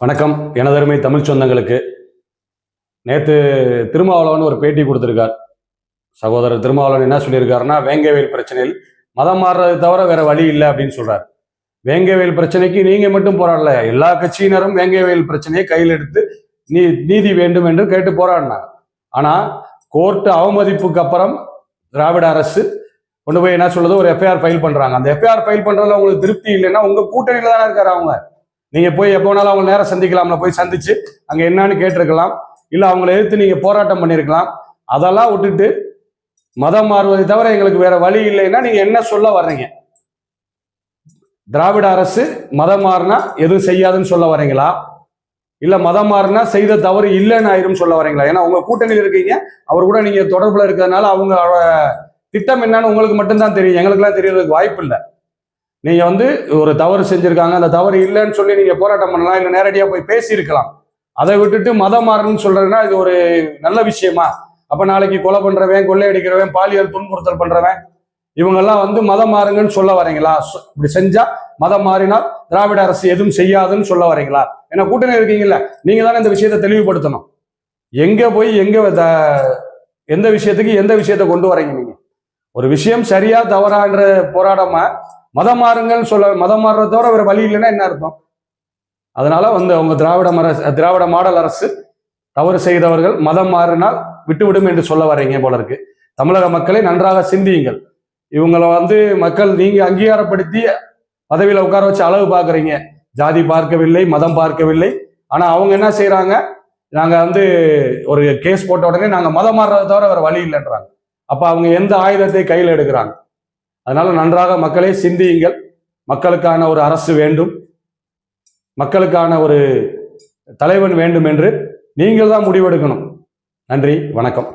வணக்கம். எனதருமை தமிழ் சொந்தங்களுக்கு. நேற்று திருமாவளவன் ஒரு பேட்டி கொடுத்துருக்கார். சகோதரர் திருமாவளவன் என்ன சொல்லியிருக்காருன்னா வேங்கவேல் பிரச்சனையில் மதம் மாறுறது தவிர வேற வழி இல்லை அப்படின்னு சொல்றாரு. வேங்கவேல் பிரச்சனைக்கு நீங்க மட்டும் போராடல. எல்லா கட்சியினரும் வேங்கவேல் பிரச்சனையை கையில் எடுத்து நீ நீதி வேண்டும் என்று கேட்டு போராடினாங்க. ஆனா கோர்ட்டு அவமதிப்புக்கு அப்புறம் திராவிட அரசு கொண்டு போய் என்ன சொல்றது ஒரு எஃப்ஐஆர் ஃபைல் பண்றாங்க. அந்த எஃப்ஐஆர் ஃபைல் பண்றதுல உங்களுக்கு திருப்தி இல்லைன்னா உங்க கூட்டணியில தானே இருக்காரு அவங்க. நீங்க போய் எப்போ வேணாலும் அவங்க நேரம் சந்திக்கலாம்ல போய் சந்திச்சு அங்க என்னன்னு கேட்டிருக்கலாம். இல்ல அவங்களை எதிர்த்து நீங்க போராட்டம் பண்ணிருக்கலாம். அதெல்லாம் விட்டுட்டு மதம் மாறுவதை தவிர எங்களுக்கு வேற வழி இல்லைன்னா நீங்க என்ன சொல்ல வர்றீங்க? திராவிட அரசு மதம் மாறினா எதுவும் செய்யாதுன்னு சொல்ல வரீங்களா இல்ல மதம் மாறினா செய்த தவறு இல்லைன்னு ஆயிரும் சொல்ல வரீங்களா ஏன்னா உங்க கூட்டணியில் இருக்கீங்க அவர் கூட நீங்க தொடர்புல இருக்கிறதுனால அவங்க திட்டம் என்னன்னு உங்களுக்கு மட்டும்தான் தெரியும். எங்களுக்கெல்லாம் தெரியறதுக்கு வாய்ப்பு இல்லை. நீங்க வந்து ஒரு தவறு செஞ்சிருக்காங்க அந்த தவறு இல்லைன்னு சொல்லி நீங்க போராட்டம் பண்ணலாம் இல்லை நேரடியாக போய் பேசியிருக்கலாம். அதை விட்டுட்டு மதம் மாறணும்னு சொல்றதுன்னா இது ஒரு நல்ல விஷயமா? அப்ப நாளைக்கு கொலை பண்றவன் கொள்ளையடிக்கிறவன் பாலியல் துன்புறுத்தல் பண்றவன் இவங்கெல்லாம் வந்து மதம் மாறுங்கன்னு சொல்ல வரீங்களா? இப்படி செஞ்சா மதம் மாறினால் திராவிட அரசு எதுவும் செய்யாதுன்னு சொல்ல வரீங்களா? ஏன்னா கூட்டணி இருக்கீங்கல்ல நீங்க தானே இந்த விஷயத்தை தெளிவுபடுத்தணும். எங்க போய் எங்க த- எந்த விஷயத்துக்கு எந்த விஷயத்த கொண்டு வரீங்க நீங்க? ஒரு விஷயம் சரியா தவறான்ற போராடாம மதம் மாறுங்கன்னு சொல்ல மதம் மாறுறத தவிர வேற வழி இல்லைன்னா என்ன அர்த்தம்? அதனால வந்து அவங்க திராவிட மர திராவிட மாடல் அரசு தவறு செய்தவர்கள் மதம் மாறினால் விட்டுவிடும் என்று சொல்ல வரீங்க போல இருக்கு. தமிழக மக்களை நன்றாக சிந்தியுங்கள். இவங்களை வந்து மக்கள் நீங்க அங்கீகாரப்படுத்தி பதவியில உட்கார வச்சு அளவு பார்க்குறீங்க. ஜாதி பார்க்கவில்லை மதம் பார்க்கவில்லை. ஆனா அவங்க என்ன செய்யறாங்க நாங்க வந்து ஒரு கேஸ் போட்ட உடனே நாங்க மதம் மாறுறத தவிர வேற வழி இல்லைன்றாங்க. அப்ப அவங்க எந்த ஆயுதத்தை கையில் எடுக்கிறாங்க? அதனால நன்றாக மக்களே சிந்தியுங்கள். மக்களுக்கான ஒரு அரசு வேண்டும். மக்களுக்கான ஒரு தலைவன் வேண்டும் என்று நீங்கள் தான் முடிவெடுக்கணும். நன்றி வணக்கம்.